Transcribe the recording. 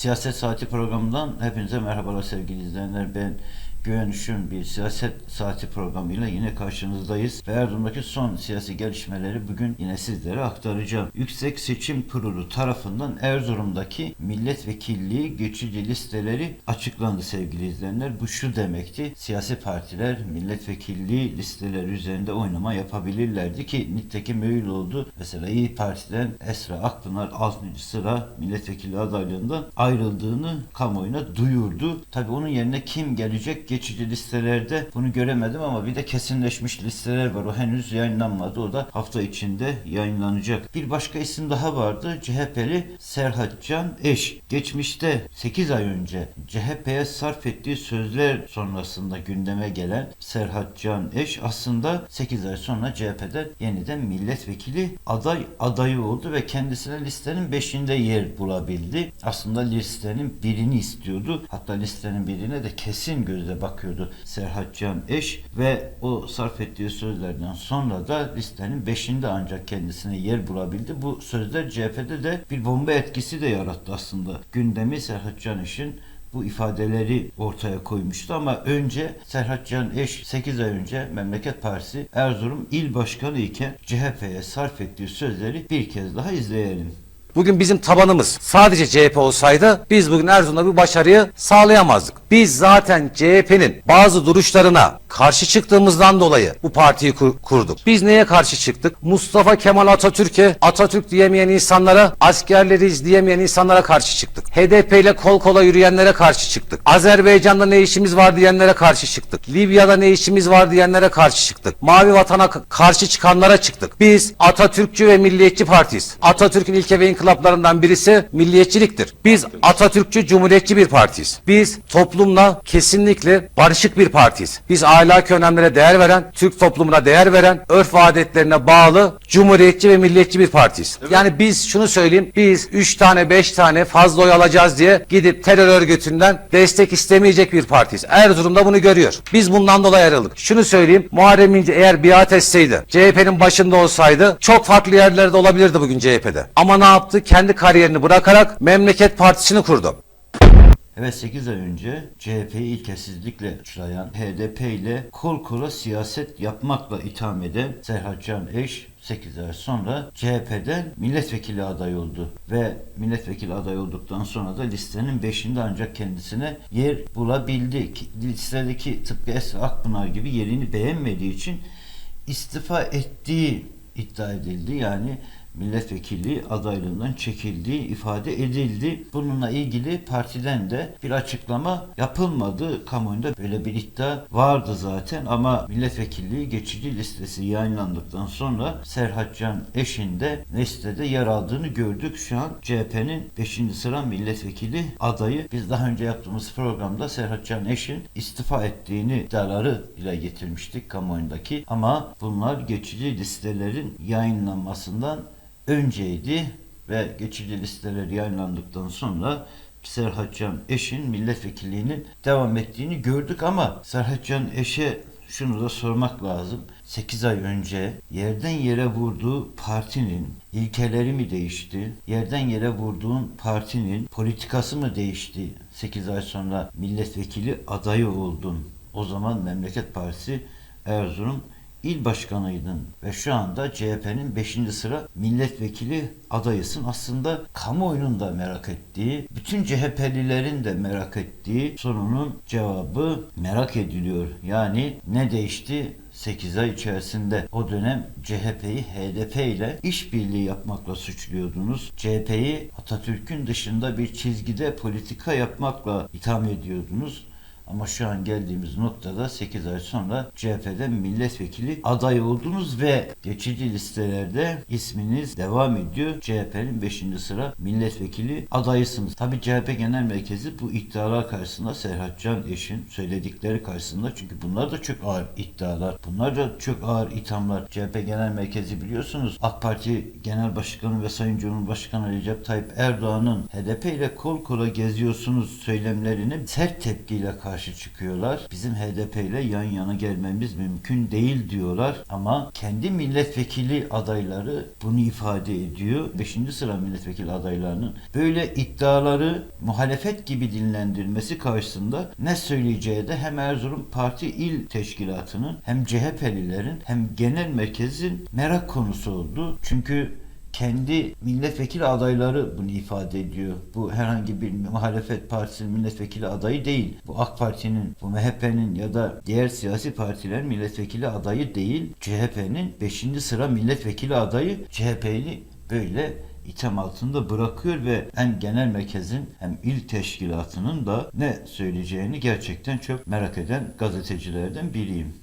Siyaset Saati programından hepinize merhabalar sevgili izleyenler. Ben Güven Üşün bir siyaset saati programıyla yine karşınızdayız. Ve Erzurum'daki son siyasi gelişmeleri bugün yine sizlere aktaracağım. Yüksek Seçim Kurulu tarafından Erzurum'daki milletvekilliği geçici listeleri açıklandı sevgili izleyenler. Bu şu demekti. Siyasi partiler milletvekilliği listeleri üzerinde oynama yapabilirlerdi ki nitekim öyle oldu. Mesela İyi Parti'den Esra Akpınar 6. sıra milletvekili adaylığından ayrıldığını kamuoyuna duyurdu. Tabii onun yerine kim gelecek geçici listelerde bunu göremedim ama bir de kesinleşmiş listeler var. O henüz yayınlanmadı. O da hafta içinde yayınlanacak. Bir başka isim daha vardı. CHP'li Serhat Can Eş. Geçmişte 8 ay önce CHP'ye sarf ettiği sözler sonrasında gündeme gelen Serhat Can Eş aslında 8 ay sonra CHP'den yeniden milletvekili aday adayı oldu ve kendisine listenin 5'inde yer bulabildi. Aslında listenin birini istiyordu. Hatta listenin birine de kesin gözle bakıyordu Serhat Can Eş ve o sarf ettiği sözlerden sonra da listenin 5'inde ancak kendisine yer bulabildi. Bu sözler CHP'de de bir bomba etkisi de yarattı aslında. Gündemi Serhat Can Eş'in bu ifadeleri ortaya koymuştu ama önce Serhat Can Eş 8 ay önce Memleket Partisi Erzurum İl Başkanı iken CHP'ye sarf ettiği sözleri bir kez daha izleyelim. Bugün bizim tabanımız sadece CHP olsaydı biz bugün Erzurum'da bir başarıyı sağlayamazdık. Biz zaten CHP'nin bazı duruşlarına karşı çıktığımızdan dolayı bu partiyi kur- kurduk. Biz neye karşı çıktık? Mustafa Kemal Atatürk'e Atatürk diyemeyen insanlara, askerleriz diyemeyen insanlara karşı çıktık. HDP ile kol kola yürüyenlere karşı çıktık. Azerbaycan'da ne işimiz var diyenlere karşı çıktık. Libya'da ne işimiz var diyenlere karşı çıktık. Mavi vatana karşı çıkanlara çıktık. Biz Atatürkçü ve milliyetçi partiyiz. Atatürk'ün ilke ve inkılaplarından birisi milliyetçiliktir. Biz Atatürkçü, cumhuriyetçi bir partiyiz. Biz toplumla kesinlikle barışık bir partiyiz. Biz ahlaki önemlere değer veren, Türk toplumuna değer veren, örf ve adetlerine bağlı, cumhuriyetçi ve milliyetçi bir partiyiz. Yani biz şunu söyleyeyim, biz 3 tane 5 tane fazla oy alacağız diye gidip terör örgütünden destek istemeyecek bir partiyiz. Erzurum'da bunu görüyor. Biz bundan dolayı ayrıldık. Şunu söyleyeyim, Muharrem İnce eğer biat etseydi, CHP'nin başında olsaydı çok farklı yerlerde olabilirdi bugün CHP'de. Ama ne yaptı? Kendi kariyerini bırakarak Memleket Partisi'ni kurdu. Evet 8 ay önce CHP'yi ilkesizlikle uçrayan HDP ile kol kola siyaset yapmakla itham eden Serhat Eş 8 ay sonra CHP'den milletvekili aday oldu ve milletvekili aday olduktan sonra da listenin 5'inde ancak kendisine yer bulabildi. Ki Listedeki tıpkı Esra Akpınar gibi yerini beğenmediği için istifa ettiği iddia edildi. Yani milletvekili adaylığından çekildiği ifade edildi. Bununla ilgili partiden de bir açıklama yapılmadı. Kamuoyunda böyle bir iddia vardı zaten ama milletvekilliği geçici listesi yayınlandıktan sonra Serhat Can Eş'in de listede yer aldığını gördük. Şu an CHP'nin 5. sıra milletvekili adayı. Biz daha önce yaptığımız programda Serhat Can Eş'in istifa ettiğini iddiaları ile getirmiştik kamuoyundaki ama bunlar geçici listelerin yayınlanmasından önceydi ve geçici listeler yayınlandıktan sonra Serhatcan Eş'in milletvekilliğinin devam ettiğini gördük ama Serhatcan Eş'e şunu da sormak lazım. 8 ay önce yerden yere vurduğu partinin ilkeleri mi değişti? Yerden yere vurduğun partinin politikası mı değişti? 8 ay sonra milletvekili adayı oldun. O zaman Memleket Partisi Erzurum il başkanıydın ve şu anda CHP'nin 5. sıra milletvekili adayısın. Aslında kamuoyunun da merak ettiği, bütün CHP'lilerin de merak ettiği sorunun cevabı merak ediliyor. Yani ne değişti? 8 ay içerisinde o dönem CHP'yi HDP ile işbirliği yapmakla suçluyordunuz. CHP'yi Atatürk'ün dışında bir çizgide politika yapmakla itham ediyordunuz. Ama şu an geldiğimiz noktada 8 ay sonra CHP'den milletvekili aday oldunuz ve geçici listelerde isminiz devam ediyor. CHP'nin 5. sıra milletvekili adayısınız. Tabi CHP Genel Merkezi bu iddialar karşısında Serhat Can Eş'in söyledikleri karşısında çünkü bunlar da çok ağır iddialar. Bunlar da çok ağır ithamlar. CHP Genel Merkezi biliyorsunuz AK Parti Genel Başkanı ve Sayın Cumhurbaşkanı Recep Tayyip Erdoğan'ın HDP ile kol kola geziyorsunuz söylemlerini sert tepkiyle karşı karşı çıkıyorlar. Bizim HDP ile yan yana gelmemiz mümkün değil diyorlar ama kendi milletvekili adayları bunu ifade ediyor. 5. sıra milletvekili adaylarının böyle iddiaları muhalefet gibi dinlendirmesi karşısında ne söyleyeceği de hem Erzurum Parti İl Teşkilatı'nın hem CHP'lilerin hem genel merkezin merak konusu oldu. Çünkü kendi milletvekili adayları bunu ifade ediyor. Bu herhangi bir muhalefet partisinin milletvekili adayı değil. Bu AK Parti'nin, bu MHP'nin ya da diğer siyasi partilerin milletvekili adayı değil. CHP'nin 5. sıra milletvekili adayı CHP'li böyle itham altında bırakıyor ve hem genel merkezin hem il teşkilatının da ne söyleyeceğini gerçekten çok merak eden gazetecilerden biriyim.